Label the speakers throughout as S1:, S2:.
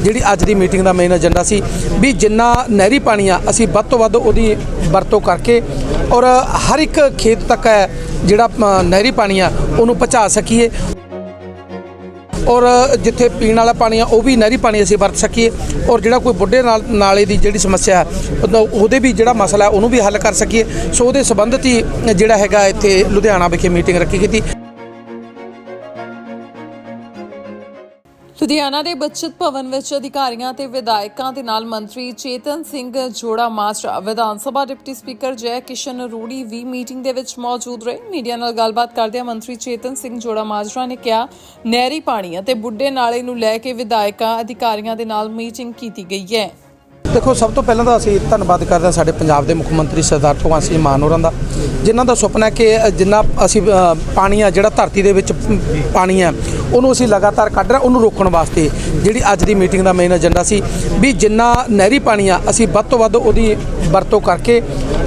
S1: ਜਿਹੜੀ ਅੱਜ ਦੀ ਮੀਟਿੰਗ ਦਾ ਮੇਨ ਏਜੰਡਾ ਸੀ ਵੀ ਜਿੰਨਾ ਨਹਿਰੀ ਪਾਣੀ ਆ ਅਸੀਂ ਵੱਧ ਤੋਂ ਵੱਧ ਉਹਦੀ ਵਰਤੋਂ ਕਰਕੇ ਔਰ ਹਰ ਇੱਕ ਖੇਤ ਤੱਕ ਹੈ ਜਿਹੜਾ ਨਹਿਰੀ ਪਾਣੀ ਆ ਉਹਨੂੰ ਪਹੁੰਚਾ ਸਕੀਏ। ਔਰ ਜਿੱਥੇ ਪੀਣ ਵਾਲਾ ਪਾਣੀ ਆ, ਉਹ ਵੀ ਨਹਿਰੀ ਪਾਣੀ ਅਸੀਂ ਵਰਤ ਸਕੀਏ। ਔਰ ਜਿਹੜਾ ਕੋਈ ਬੁੱਢੇ ਨਾਲ, ਨਾਲੇ ਦੀ ਜਿਹੜੀ ਸਮੱਸਿਆ ਉਹਦੇ ਵੀ ਜਿਹੜਾ ਮਸਲਾ ਹੈ, ਉਹਨੂੰ ਵੀ ਹੱਲ ਕਰ ਸਕੀਏ। ਸੋ ਉਹਦੇ ਸੰਬੰਧਿਤ ਹੀ ਜਿਹੜਾ ਹੈਗਾ ਇੱਥੇ ਲੁਧਿਆਣਾ ਵਿਖੇ ਮੀਟਿੰਗ ਰੱਖੀ ਗਈ ਸੀ।
S2: ਲੁਧਿਆਣਾ ਦੇ ਬਚਤ ਭਵਨ ਵਿੱਚ ਅਧਿਕਾਰੀਆਂ ਤੇ ਵਿਧਾਇਕਾਂ ਦੇ ਨਾਲ ਮੰਤਰੀ ਚੇਤਨ ਸਿੰਘ ਜੋੜਾ ਮਾਜਰਾ, ਵਿਧਾਨ ਸਭਾ ਡਿਪਟੀ ਸਪੀਕਰ ਜੈ ਕਿਸ਼ਨ ਰੂੜੀ ਵੀ ਮੀਟਿੰਗ ਦੇ ਵਿੱਚ ਮੌਜੂਦ ਰਹੇ। ਮੀਡੀਆ ਨਾਲ ਗੱਲਬਾਤ ਕਰਦਿਆਂ ਮੰਤਰੀ ਚੇਤਨ ਸਿੰਘ ਜੋੜਾ ਮਾਜਰਾ ਨੇ ਕਿਹਾ, ਨਹਿਰੀ ਪਾਣੀ ਅਤੇ ਬੁੱਢੇ ਨਾਲੇ ਨੂੰ ਲੈ ਕੇ ਵਿਧਾਇਕਾਂ, ਅਧਿਕਾਰੀਆਂ ਦੇ ਨਾਲ ਮੀਟਿੰਗ ਕੀਤੀ ਗਈ ਹੈ।
S1: ਦੇਖੋ, ਸਭ ਤੋਂ ਪਹਿਲਾਂ ਤਾਂ ਅਸੀਂ ਧੰਨਵਾਦ ਕਰਦੇ ਹਾਂ ਸਾਡੇ ਪੰਜਾਬ ਦੇ ਮੁੱਖ ਮੰਤਰੀ ਸਰਦਾਰ ਭਗਵੰਤ ਸਿੰਘ ਮਾਨ ਹੋਰਾਂ ਦਾ, ਜਿਨ੍ਹਾਂ ਦਾ ਸੁਪਨਾ ਹੈ ਕਿ ਜਿੰਨਾ ਅਸੀਂ ਪਾਣੀ ਆ, ਜਿਹੜਾ ਧਰਤੀ ਦੇ ਵਿੱਚ ਪਾਣੀ ਹੈ, ਉਹਨੂੰ ਅਸੀਂ ਲਗਾਤਾਰ ਕੱਢ ਰਹੇ ਉਹਨੂੰ ਰੋਕਣ ਵਾਸਤੇ ਜਿਹੜੀ ਅੱਜ ਦੀ ਮੀਟਿੰਗ ਦਾ ਮੇਨ ਏਜੰਡਾ ਸੀ ਵੀ ਜਿੰਨਾ ਨਹਿਰੀ ਪਾਣੀ ਆ, ਅਸੀਂ ਵੱਧ ਤੋਂ ਵੱਧ ਉਹਦੀ ਵਰਤੋਂ ਕਰਕੇ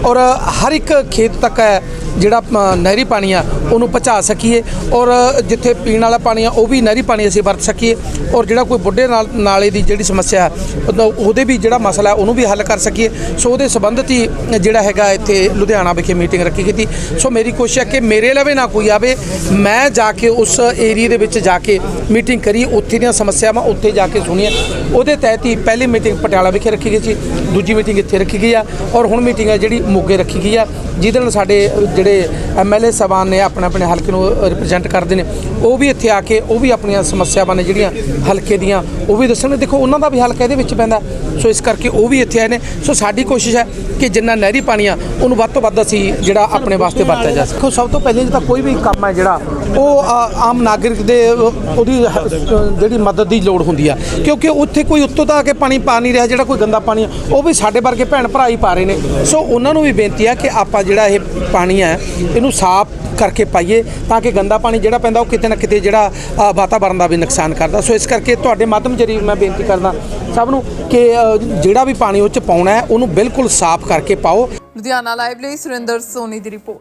S1: ਔਰ ਹਰ ਇੱਕ ਖੇਤ ਤੱਕ ਹੈ ਜਿਹੜਾ ਅ, ਨਹਿਰੀ ਪਾਣੀ ਆ ਉਹਨੂੰ ਪਹੁੰਚਾ ਸਕੀਏ। ਔਰ ਜਿੱਥੇ ਪੀਣ ਵਾਲਾ ਪਾਣੀ ਆ ਉਹ ਵੀ ਨਹਿਰੀ ਪਾਣੀ ਅਸੀਂ ਵਰਤ ਸਕੀਏ। ਔਰ ਜਿਹੜਾ ਕੋਈ ਬੁੱਢੇ ਨਾਲ ਨਾਲੇ ਦੀ ਜਿਹੜੀ ਸਮੱਸਿਆ ਹੈ ਉਹਦਾ- ਉਹਦੇ ਵੀ ਜਿਹੜਾ ਮਸਲਾ ਹੈ ਉਹਨੂੰ ਵੀ ਹੱਲ ਕਰ ਸਕੀਏ। ਸੋ ਉਹਦੇ ਸੰਬੰਧਿਤ ਹੀ ਜਿਹੜਾ ਹੈਗਾ ਇੱਥੇ ਲੁਧਿਆਣਾ ਵਿਖੇ ਮੀਟਿੰਗ ਰੱਖੀ ਗਈ ਸੋ। ਮੇਰੀ ਕੋਸ਼ਿਸ਼ ਹੈ ਕਿ ਮੇਰੇ ਲਵੇ ਨਾ ਕੋਈ ਆਵੇ ਮੈਂ ਜਾ ਕੇ ਉਸ ਏਰੀਏ ਦੇ ਵਿੱਚ ਜਾ ਕੇ ਮੀਟਿੰਗ ਕਰੀ ਉੱਥੇ ਦੀਆਂ ਸਮੱਸਿਆਵਾਂ ਉੱਥੇ ਜਾ ਕੇ ਸੁਣੀਆਂ ਉਹਦੇ ਤਹਿਤ ਹੀ ਪਹਿਲੀ ਮੀਟਿੰਗ ਪਟਿਆਲਾ ਵਿਖੇ ਰੱਖੀ ਗਈ ਸੀ ਦੂਜੀ ਮੀਟਿੰਗ ਇੱਥੇ ਰੱਖੀ ਗਈ ਆ। ਔਰ ਹੁਣ ਮੀਟਿੰਗ ਹੈ ਜਿਹੜੀ ਮੋਗੇ ਰੱਖੀ ਗਈ ਆ, ਜਿਹਦੇ ਨਾਲ ਸਾਡੇ ਜਿਹੜੇ ਐਮਐਲਏ ਸਭਾਨ ਨੇ ਆਪਣੇ ਆਪਣੇ ਹਲਕੇ ਨੂੰ ਰਿਪਰੈਜ਼ੈਂਟ ਕਰਦੇ ਨੇ, ਉਹ ਵੀ ਇੱਥੇ ਆ ਕੇ, ਉਹ ਵੀ ਆਪਣੀਆਂ ਸਮੱਸਿਆਵਾਂ ਨੇ ਜਿਹੜੀਆਂ ਹਲਕੇ ਦੀਆਂ, ਉਹ ਵੀ ਦੱਸਣ ਦੇਖੋ, ਉਹਨਾਂ ਦਾ ਵੀ ਹਲਕਾ ਇਹਦੇ ਵਿੱਚ ਪੈਂਦਾ। ਸੋ ਇਸ ਕਰਕੇ ਉਹ ਵੀ ਇੱਥੇ ਆਏ ਨੇ। ਸੋ ਸਾਡੀ ਕੋਸ਼ਿਸ਼ ਹੈ ਕਿ ਜਿੰਨਾ ਨਹਿਰੀ ਪਾਣੀ ਆ ਉਹਨੂੰ ਵੱਧ ਤੋਂ ਵੱਧ ਅਸੀਂ ਜਿਹੜਾ ਆਪਣੇ ਵਾਸਤੇ ਵਰਤਿਆ ਜਾ ਸਕੇ। ਸਭ ਤੋਂ ਪਹਿਲੇ ਤਾਂ ਕੋਈ ਵੀ ਕੰਮ ਹੈ ਜਿਹੜਾ ਉਹ ਆਮ ਨਾਗਰਿਕ ਦੇ ਉਹਦੀ ਜਿਹੜੀ ਮਦਦ ਦੀ ਲੋੜ ਹੁੰਦੀ ਆ। ਕਿਉਂਕਿ ਉੱਥੇ ਕੋਈ ਉੱਤੋਂ ਤਾਂ ਆ ਕੇ ਪਾਣੀ ਪਾ ਨਹੀਂ ਰਿਹਾ ਜਿਹੜਾ ਕੋਈ ਗੰਦਾ ਪਾਣੀ ਆ ਉਹ ਵੀ ਸਾਡੇ ਵਰਗੇ ਭੈਣ ਭਰਾ ਹੀ ਪਾ ਰਹੇ ਨੇ। ਸੋ ਉਹਨਾਂ ਨੂੰ ਵੀ ਬੇਨਤੀ ਆ ਕਿ ਆਪਾਂ ਜਿਹੜਾ ਇਹ ਪਾਣੀ ਹੈ ਇਹਨੂੰ ਸਾਫ਼ ਕਰਕੇ ਪਾਈਏ ਤਾਂ ਕਿ ਗੰਦਾ ਪਾਣੀ ਜਿਹੜਾ ਪੈਂਦਾ ਉਹ ਕਿਤੇ ਨਾ ਕਿਤੇ ਜਿਹੜਾ ਅ, ਵਾਤਾਵਰਣ ਦਾ ਵੀ ਨੁਕਸਾਨ ਕਰਦਾ। ਸੋ ਇਸ ਕਰਕੇ ਤੁਹਾਡੇ ਮਾਧਿਅਮ ਜ਼ਰੀਏ ਮੈਂ ਬੇਨਤੀ ਕਰਦਾ ਸਭ ਨੂੰ ਕਿ ਜਿਹੜਾ ਵੀ ਪਾਣੀ ਉਹ ਚ ਪਾਉਣਾ ਹੈ, ਉਹਨੂੰ ਬਿਲਕੁਲ ਸਾਫ਼ ਕਰਕੇ ਪਾਓ।
S2: ਲੁਧਿਆਣਾ ਲਾਈਵ ਲਈ ਸੁਰਿੰਦਰ ਸੋਨੀ ਦੀ ਰਿਪੋਰਟ